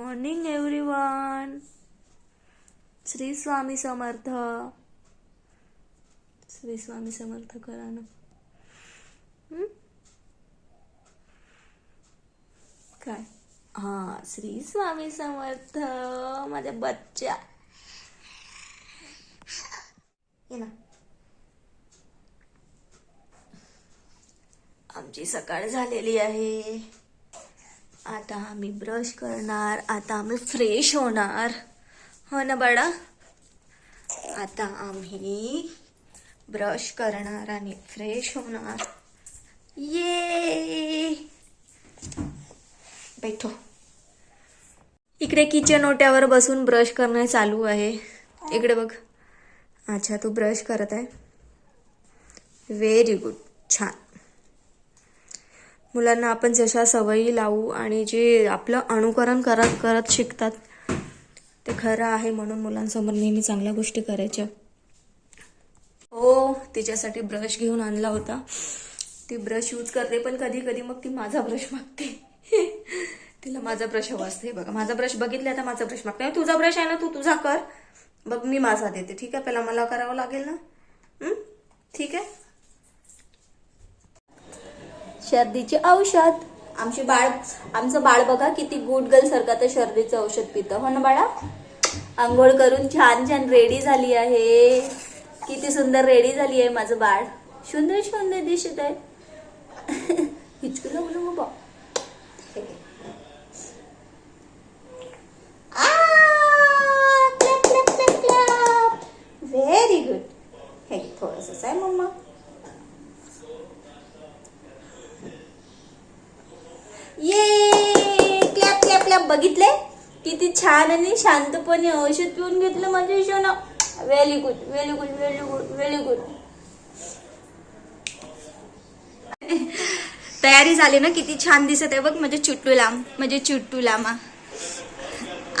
Morning everyone. Shri Swami Samarth. Shri Swami Samarth करा ना. काय? हा श्री स्वामी समर्थ माझ्या बच्चा ये ना. आमची सकाळ झालेली आहे. आता आम्ही ब्रश करणार आता आम्ही फ्रेश होणार. हो ना बाळा? आता आम्ही ब्रश करणार आणि फ्रेश होणार. ये बैठो. इकडे किचन ओट्यावर बसून ब्रश करणं चालू आहे. इकडे बघ. अच्छा तू ब्रश करत आहे. व्हेरी गुड छान. मुलांना आपण जशा सवयी लावू आणि जे आपलं अनुकरण करत करत शिकतात ते खरं आहे म्हणून मुलांसमोर नेहमी चांगल्या गोष्टी करायच्या. हो तिच्यासाठी ब्रश घेऊन आणला होता. ती ब्रश यूज करते पण कधी कधी मग ती माझा ब्रश मागते. तिला माझा ब्रश हवा असते. बघा माझा ब्रश बघितला आता माझा ब्रश मागते. तुझा ब्रश आहे ना तू तुझा कर. बघ मी माझा देते. ठीक आहे पहिला मला करावं लागेल ना? ठीक आहे? शर्दीचे औषध. आमची बाळ आमचं बाळ बघा किती गुड गर्ल सारखं तर शर्दीचं औषध पितं. हो ना बाळा? आंघोळ करून छान छान रेडी झाली आहे. किती सुंदर रेडी झाली आहे माझं बाळ. सुंदर सुंदर दिसत आहे. हिचकू लागलो बाबा व्हेरी गुड हे थोडस आहे मम्मा ये क्लॅप क्लॅप क्लॅप बघितले? किती छान आणि शांतपणे औषध पिऊन घेतलं माझ्या शोना very good very good very good very good तयारी झाली ना किती छान दिसत आहे बघ म्हणजे चुट्टू लांब म्हणजे चुट्टू लामा.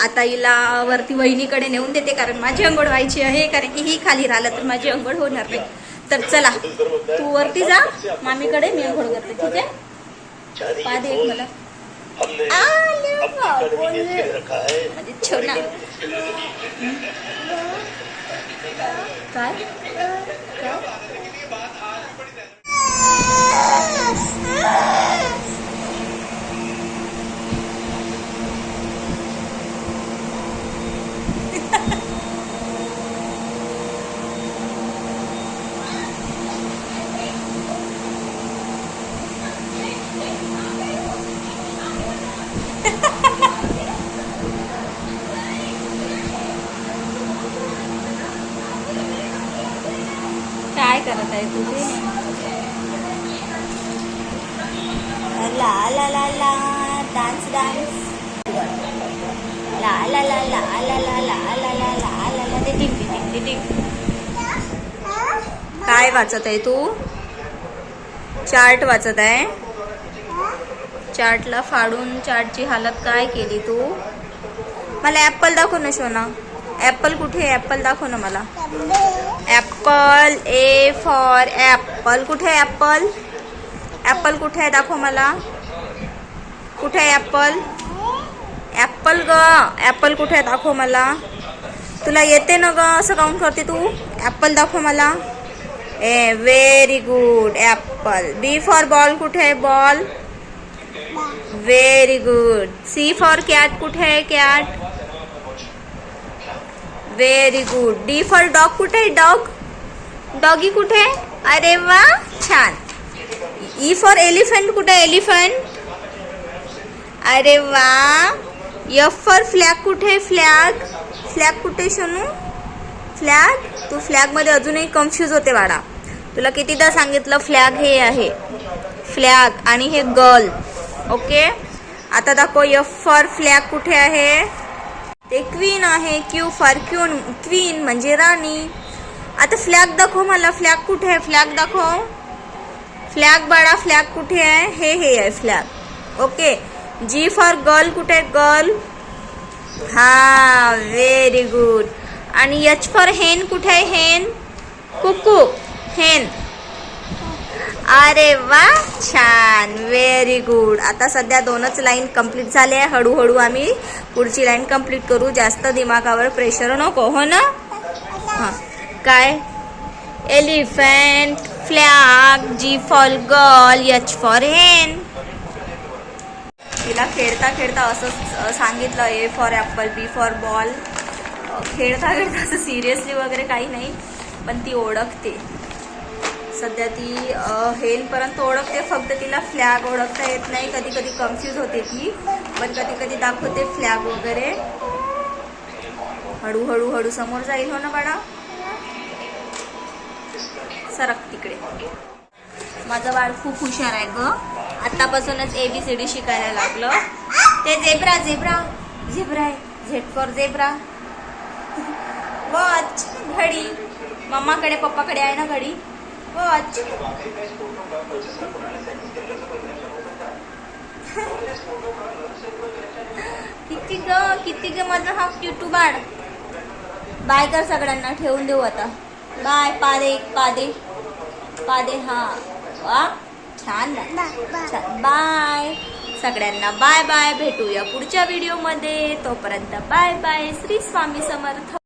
आता हिला वरती वहिनीकडे नेऊन देते कारण माझी अंघोळ व्हायची आहे कारण की ही खाली राहिलं तर माझी अंघोळ होणार नाही. तर चला तू वरती जा मामीकडे मी अंघोळ करते ठीक आहे? हमने रखा है काय काय आहे तुझे ला ला ला ला डान्स डान्स ला ला ला ला ला ला ला ला ला ला ला ला ते टिंग टिंग टिंग काय वाचत आहे तू चार्ट वाचत आहे चार्टला फाडून चार्टची हालत काय केली तू मला ऍपल दाखव ना शोना कुठे? आहे ऍपल दाखव ना मला. ऍपल ए फॉर कुठे आहे ऍपल ऍपल कुठे आहे? दाखव मला. कुठे आहे ऍपल ऍपल ग. ऍपल कुठे आहे? दाखव मला. तुला येते ना ग असं काउंट करते तू? ऍपल दाखव मला. A very good apple B for ball कुठे आहे? Ball very good C for cat कुठे आहे? Cat very good D for dog कुठे आहे? डॉग डॉगी कुठे? आहे अरे वा छान. ई फॉर एलिफंट कुठे आहे? एलिफंट अरे वा. यफ फॉर फ्लॅग कुठे आहे? फ्लॅग फ्लॅग कुठे आहे सोनू? फ्लॅग तू फ्लॅगमध्ये अजूनही कन्फ्यूज होते वाडा तुला कितीदा सांगितलं फ्लॅग हे आहे? फ्लॅग आणि हे गर्ल ओके आता दाखव यफ फॉर फ्लॅग कुठे आहे? ते क्वीन आहे क्यू फॉर क्यून क्वीन म्हणजे राणी. आता फ्लॅग दाखव मला फ्लॅग कुठे आहे? फ्लॅग दाखव. फ्लॅग बाळा फ्लॅग कुठे आहे? हे हे आहे flag okay G for girl कुठे आहे? गर्ल हा व्हेरी गुड आणि यच फॉर हेन कुठे आहे? हेन कुकू हेन अरे वा छान. व्हेरी गुड आता सध्या दोनच लाईन कंप्लीट झाले आहे. हळूहळू आम्ही पुढची लाईन कंप्लीट करू. जास्त दिमागावर प्रेशर नको हो ना? हां. काय? Elephant flag G for girl H for hen तिला खेळता खेळता असं सांगितलं A for apple B for ball खेळता खेळता असं सिरियसली वगैरे काही नाही पण ती ओळखते. सध्या ती हेलपर्यंत हेनपर्यंत ओळखते फक्त तिला फ्लॅग ओळखता येत नाही. कधी कधी कन्फ्यूज होते ती पण कधी कधी दाखवते फ्लॅग वगैरे. हळूहळू हळू समोर जाईल हो ना बाळा? सरक तिकडे. माझं बाळ खूप हुशार आहे ग. आतापासूनच ए बी सी डी शिकायला लागलं. ते झेब्रा झेब्रा झेब्रा आहे. झेड फॉर झेब्रा वॉच घडी. मम्माकडे पप्पाकडे आहे ना घडी? वॉच किती ग किती ग माझा हा क्युटू बाळ. बाय कर सगळ्यांना ठेवून देऊ आता. बाय पादे पादे. पादे हा. वा छान बाय सगळ्यांना बाय बाय भेटूया पुढच्या व्हिडिओमध्ये तोपर्यंत बाय बाय श्री स्वामी समर्थ.